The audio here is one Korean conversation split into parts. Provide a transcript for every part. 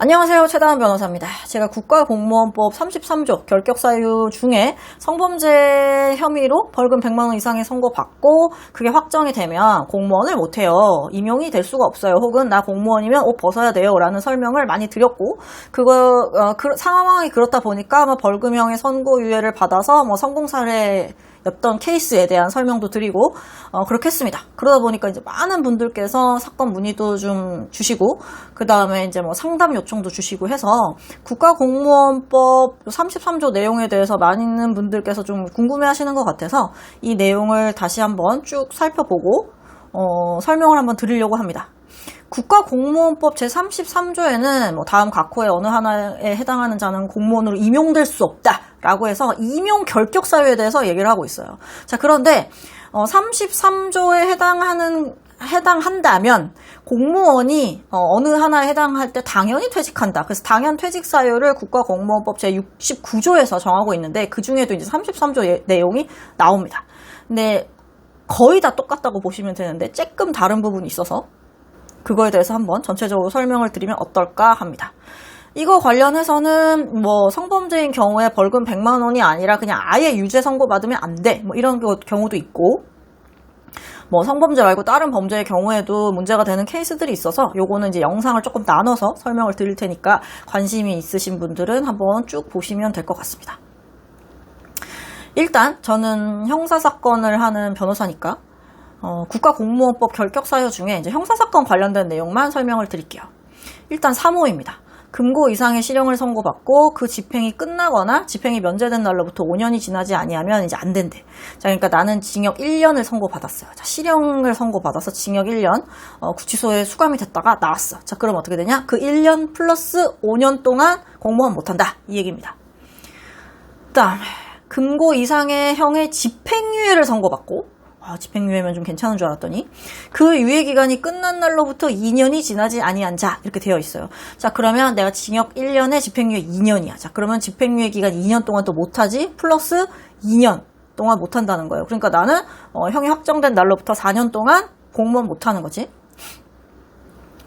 안녕하세요. 최다은 변호사입니다. 제가 국가공무원법 33조 결격사유 중에 성범죄 혐의로 벌금 100만원 이상의 선고받고 그게 확정이 되면 공무원을 못해요. 임용이 될 수가 없어요. 혹은 나 공무원이면 옷 벗어야 돼요. 라는 설명을 많이 드렸고 그거 어, 그, 상황이 그렇다 보니까 뭐 벌금형의 선고유예를 받아서 뭐 성공사례 였던 케이스에 대한 설명도 드리고 어, 그렇게 했습니다. 그러다 보니까 이제 많은 분들께서 사건 문의도 좀 주시고 그 다음에 이제 뭐 상담 요청도 주시고 해서 국가공무원법 33조 내용에 대해서 많은 분들께서 좀 궁금해하시는 것 같아서 이 내용을 다시 한번 쭉 살펴보고 어, 설명을 한번 드리려고 합니다. 국가공무원법 제33조에는 뭐 다음 각호의 어느 하나에 해당하는 자는 공무원으로 임용될 수 없다 라고 해서 임용 결격 사유에 대해서 얘기를 하고 있어요. 자, 그런데 어, 33조에 해당하는 해당한다면 공무원이 어, 느 하나에 해당할 때 당연히 퇴직한다. 그래서 당연 퇴직 사유를 국가공무원법 제69조에서 정하고 있는데 그 중에도 이제 33조 예, 내용이 나옵니다. 근데 거의 다 똑같다고 보시면 되는데 조금 다른 부분이 있어서 그거에 대해서 한번 전체적으로 설명을 드리면 어떨까 합니다. 이거 관련해서는 뭐 성범죄인 경우에 벌금 100만 원이 아니라 그냥 아예 유죄 선고 받으면 안 돼. 뭐 이런 경우도 있고 뭐 성범죄 말고 다른 범죄의 경우에도 문제가 되는 케이스들이 있어서 요거는 이제 영상을 조금 나눠서 설명을 드릴 테니까 관심이 있으신 분들은 한번 쭉 보시면 될 것 같습니다. 일단 저는 형사 사건을 하는 변호사니까 어, 국가공무원법 결격 사유 중에 이제 형사 사건 관련된 내용만 설명을 드릴게요. 일단 3호입니다. 금고 이상의 실형을 선고받고 그 집행이 끝나거나 집행이 면제된 날로부터 5년이 지나지 아니하면 이제 안 된대. 자, 그러니까 나는 징역 1년을 선고받았어요. 자, 실형을 선고받아서 징역 1년 어, 구치소에 수감이 됐다가 나왔어. 자, 그럼 어떻게 되냐? 그 1년 플러스 5년 동안 공무원 못한다. 이 얘기입니다. 그다음에 금고 이상의 형의 집행유예를 선고받고 아, 집행유예면 좀 괜찮은 줄 알았더니 그 유예 기간이 끝난 날로부터 2년이 지나지 아니한 자 이렇게 되어 있어요. 자 그러면 내가 징역 1년에 집행유예 2년이야. 자 그러면 집행유예 기간 2년 동안 또 못하지 플러스 2년 동안 못한다는 거예요. 그러니까 나는 어, 형이 확정된 날로부터 4년 동안 공무원 못하는 거지.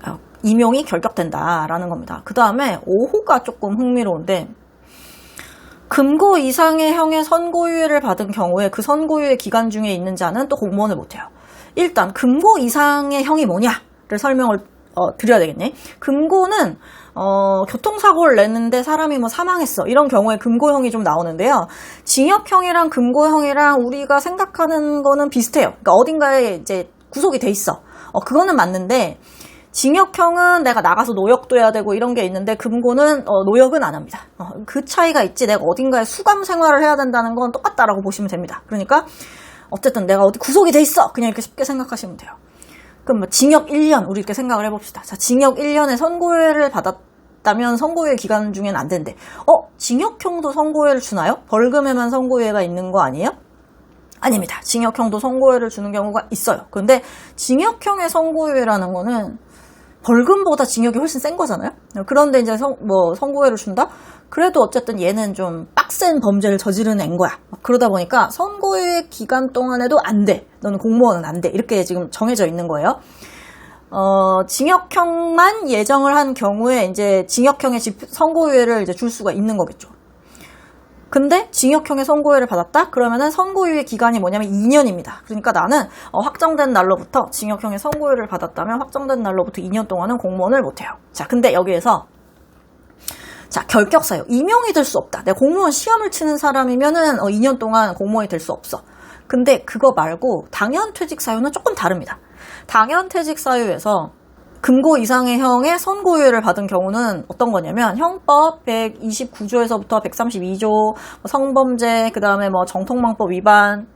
아, 임용이 결격된다라는 겁니다. 그 다음에 5호가 조금 흥미로운데 금고 이상의 형의 선고유예를 받은 경우에 그 선고유예 기간 중에 있는 자는 또 공무원을 못해요. 일단 금고 이상의 형이 뭐냐를 설명을 어, 드려야 되겠네. 금고는 어, 교통사고를 냈는데 사람이 뭐 사망했어. 이런 경우에 금고형이 좀 나오는데요. 징역형이랑 금고형이랑 우리가 생각하는 거는 비슷해요. 그러니까 어딘가에 이제 구속이 돼 있어. 어, 그거는 맞는데 징역형은 내가 나가서 노역도 해야 되고 이런 게 있는데 금고는 어, 노역은 안 합니다. 어, 그 차이가 있지 내가 어딘가에 수감 생활을 해야 된다는 건 똑같다라고 보시면 됩니다. 그러니까 어쨌든 내가 어디 구속이 돼 있어 그냥 이렇게 쉽게 생각하시면 돼요. 그럼 뭐 징역 1년 우리 이렇게 생각을 해봅시다. 자 징역 1년에 선고유예를 받았다면 선고유예 기간 중에는 안 된대. 어 징역형도 선고유예를 주나요? 벌금에만 선고유예가 있는 거 아니에요? 아닙니다. 징역형도 선고유예를 주는 경우가 있어요. 그런데 징역형의 선고유예라는 거는 벌금보다 징역이 훨씬 센 거잖아요. 그런데 이제 성, 뭐 선고회를 준다? 그래도 어쨌든 얘는 좀 빡센 범죄를 저지른 앤 거야. 그러다 보니까 선고회 기간 동안에도 안 돼. 너는 공무원은 안 돼. 이렇게 지금 정해져 있는 거예요. 어, 징역형만 예정을 한 경우에 이제 징역형의 집, 선고유예를 이제 줄 수가 있는 거겠죠. 근데 징역형의 선고유예를 받았다? 그러면은 선고유예 기간이 뭐냐면 2년입니다. 그러니까 나는 어, 확정된 날로부터 징역형의 선고유예를 받았다면 확정된 날로부터 2년 동안은 공무원을 못해요. 자, 근데 여기에서 자, 결격사유. 임용이 될 수 없다. 내가 공무원 시험을 치는 사람이면은 어, 2년 동안 공무원이 될 수 없어. 근데 그거 말고 당연 퇴직 사유는 조금 다릅니다. 당연 퇴직 사유에서 금고 이상의 형의 선고유예를 받은 경우는 어떤 거냐면 형법 129조에서부터 132조 뭐 성범죄 그다음에 뭐 정통망법 위반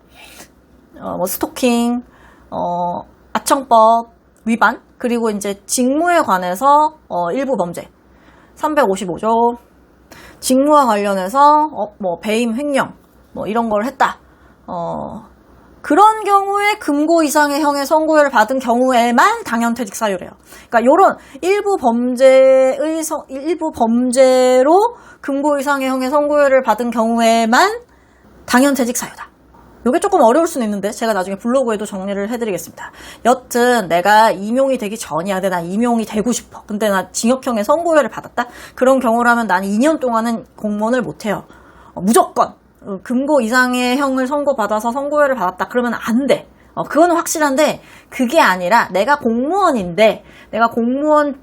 어, 뭐 스토킹 어, 아청법 위반 그리고 이제 직무에 관해서 어, 일부 범죄 355조 직무와 관련해서 어, 뭐 배임 횡령 뭐 이런 걸 했다. 어, 그런 경우에 금고 이상의 형의 선고를 받은 경우에만 당연퇴직 사유래요. 그러니까 요런 일부 범죄의 서, 일부 범죄로 금고 이상의 형의 선고를 받은 경우에만 당연퇴직 사유다. 이게 조금 어려울 수는 있는데 제가 나중에 블로그에도 정리를 해드리겠습니다. 여튼 내가 임용이 되기 전이야. 근데 나 임용이 되고 싶어. 근데 나 징역형의 선고유예를 받았다. 그런 경우라면 나는 2년 동안은 공무원을 못해요. 어, 무조건 어, 금고 이상의 형을 선고받아서 선고유예를 받았다. 그러면 안 돼. 어, 그거는 확실한데 그게 아니라 내가 공무원인데 내가 공무원으로서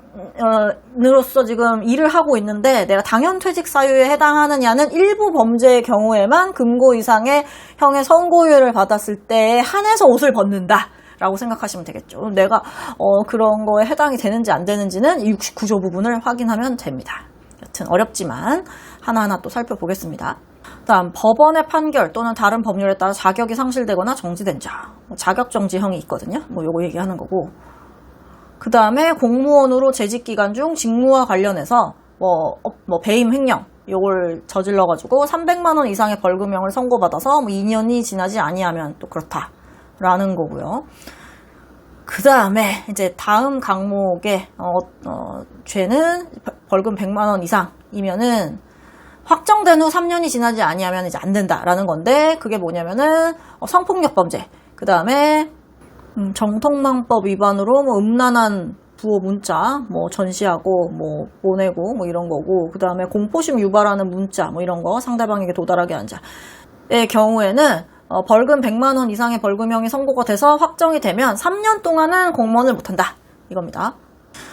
지금 일을 하고 있는데 내가 당연 퇴직 사유에 해당하느냐는 일부 범죄의 경우에만 금고 이상의 형의 선고유예를 받았을 때에 한해서 옷을 벗는다. 라고 생각하시면 되겠죠. 내가 어, 그런 거에 해당이 되는지 안 되는지는 이 69조 부분을 확인하면 됩니다. 여튼 어렵지만 하나하나 또 살펴보겠습니다. 다음 법원의 판결 또는 다른 법률에 따라 자격이 상실되거나 정지된 자뭐 자격 정지형이 있거든요. 뭐 요거 얘기하는 거고 그 다음에 공무원으로 재직 기간 중 직무와 관련해서 뭐, 어, 뭐 배임 횡령 요걸 저질러 가지고 300만 원 이상의 벌금형을 선고받아서 뭐 2년이 지나지 아니하면 또 그렇다라는 거고요. 그 다음에 이제 다음 강목의 어, 어, 죄는 벌금 100만 원 이상이면은 확정된 후 3년이 지나지 아니하면 이제 안 된다라는 건데 그게 뭐냐면은 어, 성폭력 범죄. 그 다음에 음, 정통망법 위반으로 뭐 음란한 부호 문자 뭐 전시하고 뭐 보내고 뭐 이런 거고 그 다음에 공포심 유발하는 문자 뭐 이런 거 상대방에게 도달하게 한 자의 경우에는 어, 벌금 100만 원 이상의 벌금형이 선고가 돼서 확정이 되면 3년 동안은 공무원을 못한다. 이겁니다.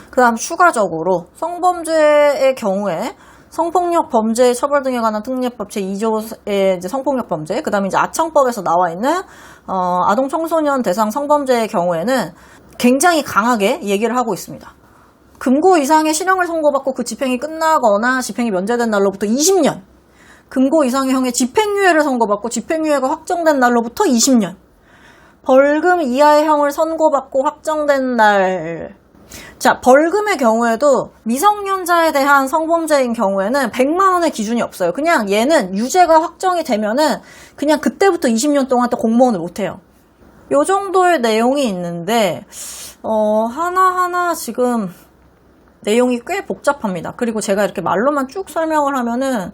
그 다음 추가적으로 성범죄의 경우에 성폭력 범죄 처벌 등에 관한 특례법 제2조의 이제 성폭력 범죄, 그 다음에 이제 아청법에서 나와 있는, 어, 아동 청소년 대상 성범죄의 경우에는 굉장히 강하게 얘기를 하고 있습니다. 금고 이상의 실형을 선고받고 그 집행이 끝나거나 집행이 면제된 날로부터 20년, 금고 이상의 형의 집행유예를 선고받고 집행유예가 확정된 날로부터 20년, 벌금 이하의 형을 선고받고 확정된 날, 자, 벌금의 경우에도 미성년자에 대한 성범죄인 경우에는 100만 원의 기준이 없어요. 그냥 얘는 유죄가 확정이 되면은 그냥 그때부터 20년 동안 또 공무원을 못 해요. 요 정도의 내용이 있는데 어, 하나하나 지금 내용이 꽤 복잡합니다. 그리고 제가 이렇게 말로만 쭉 설명을 하면은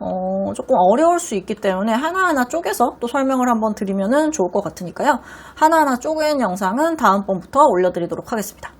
어, 조금 어려울 수 있기 때문에 하나하나 쪼개서 또 설명을 한번 드리면은 좋을 것 같으니까요. 하나하나 쪼갠 영상은 다음번부터 올려드리도록 하겠습니다.